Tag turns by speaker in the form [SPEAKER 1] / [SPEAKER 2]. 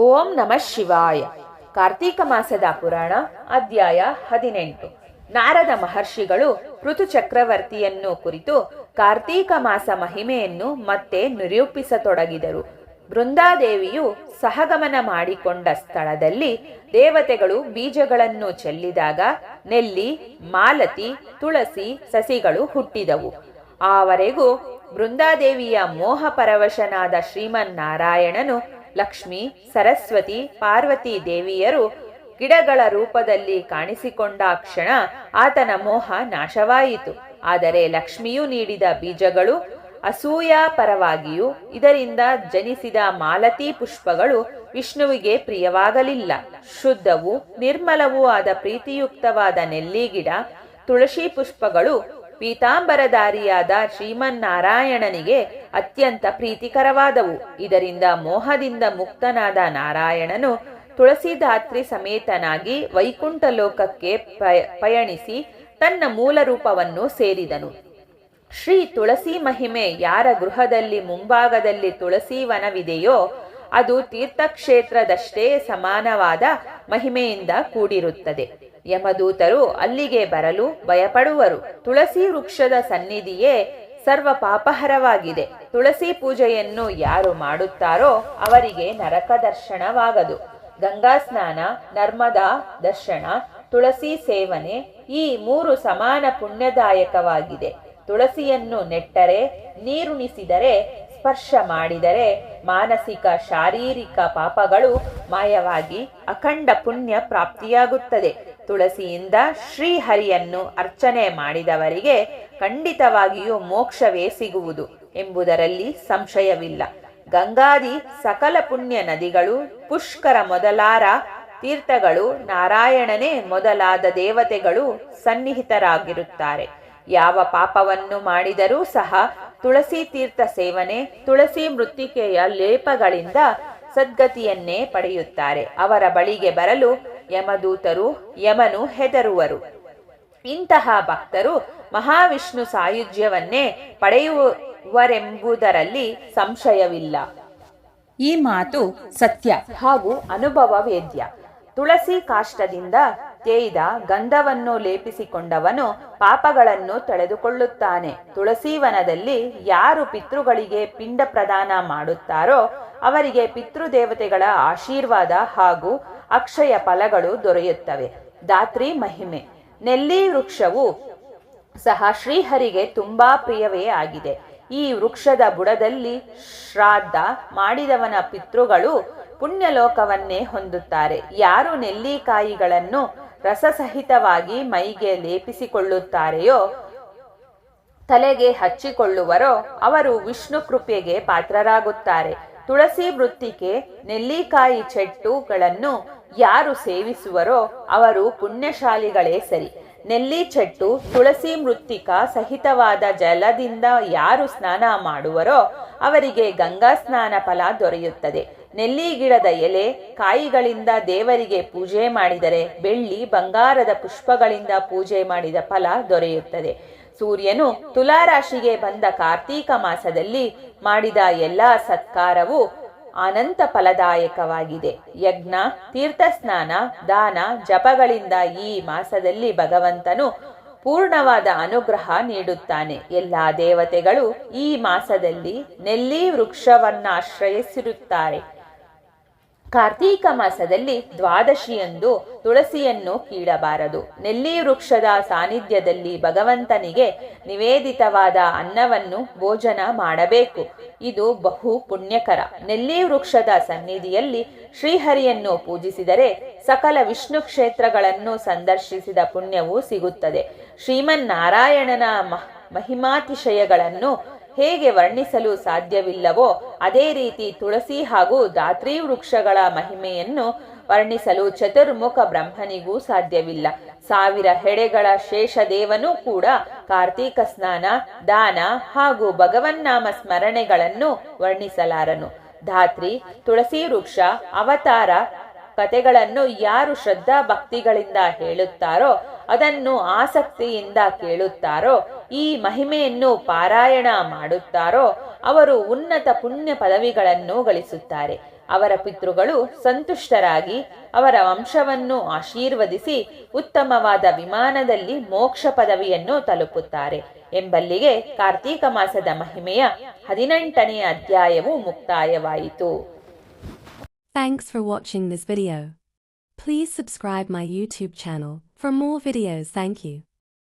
[SPEAKER 1] ಓಂ ನಮಃ ಶಿವಾಯ. ಕಾರ್ತೀಕ ಮಾಸದ ಪುರಾಣ, ಅಧ್ಯಾಯ ಹದಿನೆಂಟು. ನಾರದ ಮಹರ್ಷಿಗಳು ಋತು ಚಕ್ರವರ್ತಿಯನ್ನು ಕುರಿತು ಕಾರ್ತೀಕ ಮಾಸ ಮಹಿಮೆಯನ್ನು ಮತ್ತೆ ನಿರೂಪಿಸತೊಡಗಿದರು. ಬೃಂದಾದೇವಿಯು ಸಹಗಮನ ಮಾಡಿಕೊಂಡ ಸ್ಥಳದಲ್ಲಿ ದೇವತೆಗಳು ಬೀಜಗಳನ್ನು ಚೆಲ್ಲಿದಾಗ ನೆಲ್ಲಿ, ಮಾಲತಿ, ತುಳಸಿ ಸಸಿಗಳು ಹುಟ್ಟಿದವು. ಆವರೆಗೂ ಬೃಂದಾದೇವಿಯ ಮೋಹ ಪರವಶನಾದ ಶ್ರೀಮನ್ನಾರಾಯಣನು ಲಕ್ಷ್ಮಿ, ಸರಸ್ವತಿ, ಪಾರ್ವತಿ ದೇವಿಯರು ಗಿಡಗಳ ರೂಪದಲ್ಲಿ ಕಾಣಿಸಿಕೊಂಡ ಕ್ಷಣ ಆತನ ಮೋಹ ನಾಶವಾಯಿತು. ಆದರೆ ಲಕ್ಷ್ಮಿಯು ನೀಡಿದ ಬೀಜಗಳು ಅಸೂಯಾ ಪರವಾಗಿಯೂ ಇದರಿಂದ ಜನಿಸಿದ ಮಾಲತಿ ಪುಷ್ಪಗಳು ವಿಷ್ಣುವಿಗೆ ಪ್ರಿಯವಾಗಲಿಲ್ಲ. ಶುದ್ಧವೂ ನಿರ್ಮಲವೂ ಆದ ಪ್ರೀತಿಯುಕ್ತವಾದ ನೆಲ್ಲಿಗಿಡ ತುಳಸಿ ಪುಷ್ಪಗಳು ಪೀತಾಂಬರಧಾರಿಯಾದ ಶ್ರೀಮನ್ನಾರಾಯಣನಿಗೆ ಅತ್ಯಂತ ಪ್ರೀತಿಕರವಾದವು. ಇದರಿಂದ ಮೋಹದಿಂದ ಮುಕ್ತನಾದ ನಾರಾಯಣನು ತುಳಸಿದಾತ್ರಿ ಸಮೇತನಾಗಿ ವೈಕುಂಠ ಲೋಕಕ್ಕೆ ಪಯ, ಪಯಣಿಸಿ ತನ್ನ ಮೂಲ ರೂಪವನ್ನು ಸೇರಿದನು. ಶ್ರೀ ತುಳಸಿ ಮಹಿಮೆ ಯಾರ ಗೃಹದಲ್ಲಿ ಮುಂಭಾಗದಲ್ಲಿ ತುಳಸಿ ವನವಿದೆಯೋ ಅದು ತೀರ್ಥಕ್ಷೇತ್ರದಷ್ಟೇ ಸಮಾನವಾದ ಮಹಿಮೆಯಿಂದ ಕೂಡಿರುತ್ತದೆ. ಯಮದೂತರು ಅಲ್ಲಿಗೆ ಬರಲು ಭಯಪಡುವರು. ತುಳಸಿ ವೃಕ್ಷದ ಸನ್ನಿಧಿಯೇ ಸರ್ವ ಪಾಪಹರವಾಗಿದೆ ತುಳಸಿ ಪೂಜೆಯನ್ನು ಯಾರು ಮಾಡುತ್ತಾರೋ ಅವರಿಗೆ ನರಕ ದರ್ಶನವಾಗದು. ಗಂಗಾ ಸ್ನಾನ, ನರ್ಮದಾ ದರ್ಶನ, ತುಳಸಿ ಸೇವನೆ ಈ ಮೂರು ಸಮಾನ ಪುಣ್ಯದಾಯಕವಾಗಿದೆ. ತುಳಸಿಯನ್ನು ನೆಟ್ಟರೆ, ನೀರುಣಿಸಿದರೆ, ಸ್ಪರ್ಶ ಮಾಡಿದರೆ ಮಾನಸಿಕ, ಶಾರೀರಿಕ ಪಾಪಗಳು ಮಾಯವಾಗಿ ಅಖಂಡ ಪುಣ್ಯ ಪ್ರಾಪ್ತಿಯಾಗುತ್ತದೆ. ತುಳಸಿಯಿಂದ ಶ್ರೀಹರಿಯನ್ನು ಅರ್ಚನೆ ಮಾಡಿದವರಿಗೆ ಖಂಡಿತವಾಗಿಯೂ ಮೋಕ್ಷವೇ ಸಿಗುವುದು ಎಂಬುದರಲ್ಲಿ ಸಂಶಯವಿಲ್ಲ. ಗಂಗಾದಿ ಸಕಲ ಪುಣ್ಯ ನದಿಗಳು, ಪುಷ್ಕರ ಮೊದಲಾರ ತೀರ್ಥಗಳು, ನಾರಾಯಣನೇ ಮೊದಲಾದ ದೇವತೆಗಳು ಸನ್ನಿಹಿತರಾಗಿರುತ್ತಾರೆ. ಯಾವ ಪಾಪವನ್ನು ಮಾಡಿದರೂ ಸಹ ತುಳಸಿ ತೀರ್ಥ ಸೇವನೆ, ತುಳಸಿ ಮೃತ್ತಿಕೆಯ ಲೇಪಗಳಿಂದ ಸದ್ಗತಿಯನ್ನೇ ಪಡೆಯುತ್ತಾರೆ. ಅವರ ಬಳಿಗೆ ಬರಲು ಯಮದೂತರು ಯಮನು ಹೆದರುವರು. ಇಂತಹ ಭಕ್ತರು ಮಹಾವಿಷ್ಣು ಸಾಯುಜ್ಯವನ್ನೇ ಪಡೆಯುವರೆಂಬುದರಲ್ಲಿ ಸಂಶಯವಿಲ್ಲ.
[SPEAKER 2] ಈ ಮಾತು ಸತ್ಯ
[SPEAKER 1] ಹಾಗೂ ಅನುಭವ ವೇದ್ಯ. ತುಳಸಿ ಕಾಷ್ಟದಿಂದ ತೇಯ್ದ ಗಂಧವನ್ನು ಲೇಪಿಸಿಕೊಂಡವನು ಪಾಪಗಳನ್ನು ತಳೆದುಕೊಳ್ಳುತ್ತಾನೆ ತುಳಸಿ ವನದಲ್ಲಿ ಯಾರು ಪಿತೃಗಳಿಗೆ ಪಿಂಡ ಪ್ರದಾನ ಮಾಡುತ್ತಾರೋ ಅವರಿಗೆ ಪಿತೃದೇವತೆಗಳ ಆಶೀರ್ವಾದ ಹಾಗೂ ಅಕ್ಷಯ ಫಲಗಳು ದೊರೆಯುತ್ತವೆ. ದಾತ್ರಿ ಮಹಿಮೆ. ನೆಲ್ಲಿ ವೃಕ್ಷವು ಸಹ ಶ್ರೀಹರಿಗೆ ತುಂಬಾ ಪ್ರಿಯವೇ ಆಗಿದೆ. ಈ ವೃಕ್ಷದ ಬುಡದಲ್ಲಿ ಶ್ರಾದ್ದ ಮಾಡಿದವನ ಪಿತೃಗಳು ಪುಣ್ಯಲೋಕವನ್ನೇ ಹೊಂದುತ್ತಾರೆ. ಯಾರು ನೆಲ್ಲಿಕಾಯಿಗಳನ್ನು ರಸಸಹಿತವಾಗಿ ಮೈಗೆ ಲೇಪಿಸಿಕೊಳ್ಳುತ್ತಾರೆಯೋ, ತಲೆಗೆ ಹಚ್ಚಿಕೊಳ್ಳುವರೋ, ಅವರು ವಿಷ್ಣು ಕೃಪೆಗೆ ಪಾತ್ರರಾಗುತ್ತಾರೆ. ತುಳಸಿ ವೃತ್ತಿಕೆ ನೆಲ್ಲಿಕಾಯಿ ಚೆಟ್ಟುಗಳನ್ನು ಯಾರು ಸೇವಿಸುವರೋ ಅವರು ಪುಣ್ಯಶಾಲಿಗಳೇ ಸರಿ. ನೆಲ್ಲಿ ಚೆಟ್ಟು ತುಳಸಿ ಮೃತ್ತಿಕ ಸಹಿತವಾದ ಜಲದಿಂದ ಯಾರು ಸ್ನಾನ ಮಾಡುವರೋ ಅವರಿಗೆ ಗಂಗಾ ಸ್ನಾನ ಫಲ ದೊರೆಯುತ್ತದೆ. ನೆಲ್ಲಿ ಗಿಡದ ಎಲೆ ಕಾಯಿಗಳಿಂದ ದೇವರಿಗೆ ಪೂಜೆ ಮಾಡಿದರೆ ಬೆಳ್ಳಿ ಬಂಗಾರದ ಪುಷ್ಪಗಳಿಂದ ಪೂಜೆ ಮಾಡಿದ ಫಲ ದೊರೆಯುತ್ತದೆ. ಸೂರ್ಯನು ತುಲಾರಾಶಿಗೆ ಬಂದ ಕಾರ್ತೀಕ ಮಾಸದಲ್ಲಿ ಮಾಡಿದ ಎಲ್ಲಾ ಸತ್ಕಾರವು ಅನಂತ ಫಲದಾಯಕವಾಗಿದೆ. ಯಜ್ಞ ತೀರ್ಥಸ್ನಾನ ದಾನ, ಜಪಗಳಿಂದ ಈ ಮಾಸದಲ್ಲಿ ಭಗವಂತನು ಪೂರ್ಣವಾದ ಅನುಗ್ರಹ ನೀಡುತ್ತಾನೆ. ಎಲ್ಲ ದೇವತೆಗಳು ಈ ಮಾಸದಲ್ಲಿ ನೆಲ್ಲಿ ವೃಕ್ಷವನ್ನಾಶ್ರಯಿಸಿರುತ್ತಾರೆ. ಕಾರ್ತೀಕ ಮಾಸದಲ್ಲಿ ದ್ವಾದಶಿಯಂದು ತುಳಸಿಯನ್ನು ಕೀಳಬಾರದು. ನೆಲ್ಲಿ ವೃಕ್ಷದ ಸಾನ್ನಿಧ್ಯದಲ್ಲಿ ಭಗವಂತನಿಗೆ ನಿವೇದಿತವಾದ ಅನ್ನವನ್ನು ಭೋಜನ ಮಾಡಬೇಕು. ಇದು ಬಹು ಪುಣ್ಯಕರ. ನೆಲ್ಲಿ ವೃಕ್ಷದ ಸನ್ನಿಧಿಯಲ್ಲಿ ಶ್ರೀಹರಿಯನ್ನು ಪೂಜಿಸಿದರೆ ಸಕಲ ವಿಷ್ಣು ಕ್ಷೇತ್ರಗಳನ್ನು ಸಂದರ್ಶಿಸಿದ ಪುಣ್ಯವು ಸಿಗುತ್ತದೆ. ಶ್ರೀಮನ್ನಾರಾಯಣನ ಮಹ ಮಹಿಮಾತಿಶಯಗಳನ್ನು ಹೇಗೆ ವರ್ಣಿಸಲು ಸಾಧ್ಯವಿಲ್ಲವೋ ಅದೇ ರೀತಿ ತುಳಸಿ ಹಾಗೂ ದಾತ್ರಿ ವೃಕ್ಷಗಳ ಮಹಿಮೆಯನ್ನು ವರ್ಣಿಸಲು ಚತುರ್ಮುಖ ಬ್ರಹ್ಮನಿಗೂ ಸಾಧ್ಯವಿಲ್ಲ. ಸಾವಿರ ಹೆಡೆಗಳ ಶೇಷದೇವನೂ ಕೂಡ ಕಾರ್ತೀಕ ಸ್ನಾನ, ದಾನ ಹಾಗೂ ಭಗವನ್ನಾಮ ಸ್ಮರಣೆಗಳನ್ನು ವರ್ಣಿಸಲಾರನು. ಧಾತ್ರಿ, ತುಳಸಿ ವೃಕ್ಷ, ಅವತಾರ ಕಥೆಗಳನ್ನು ಯಾರು ಶ್ರದ್ಧಾ ಭಕ್ತಿಗಳಿಂದ ಹೇಳುತ್ತಾರೋ ಅದನ್ನು ಆಸಕ್ತಿಯಿಂದ ಕೇಳುತ್ತಾರೋ, ಈ ಮಹಿಮೆಯನ್ನು ಪಾರಾಯಣ ಮಾಡುತ್ತಾರೋ, ಅವರು ಉನ್ನತ ಪುಣ್ಯ ಪದವಿಗಳನ್ನು ಗಳಿಸುತ್ತಾರೆ. ಅವರ ಪಿತೃಗಳು ಸಂತುಷ್ಟರಾಗಿ ಅವರ ವಂಶವನ್ನು ಆಶೀರ್ವದಿಸಿ ಉತ್ತಮವಾದ ವಿಮಾನದಲ್ಲಿ ಮೋಕ್ಷ ಪದವಿಯನ್ನು ತಲುಪುತ್ತಾರೆ. ಎಂಬಲ್ಲಿಗೆ ಕಾರ್ತೀಕ ಮಾಸದ ಮಹಿಮೆಯ ಹದಿನೆಂಟನೆಯ ಅಧ್ಯಾಯವು ಮುಕ್ತಾಯವಾಯಿತು.
[SPEAKER 3] Thanks for watching this video. Please subscribe my YouTube channel for more videos. Thank you.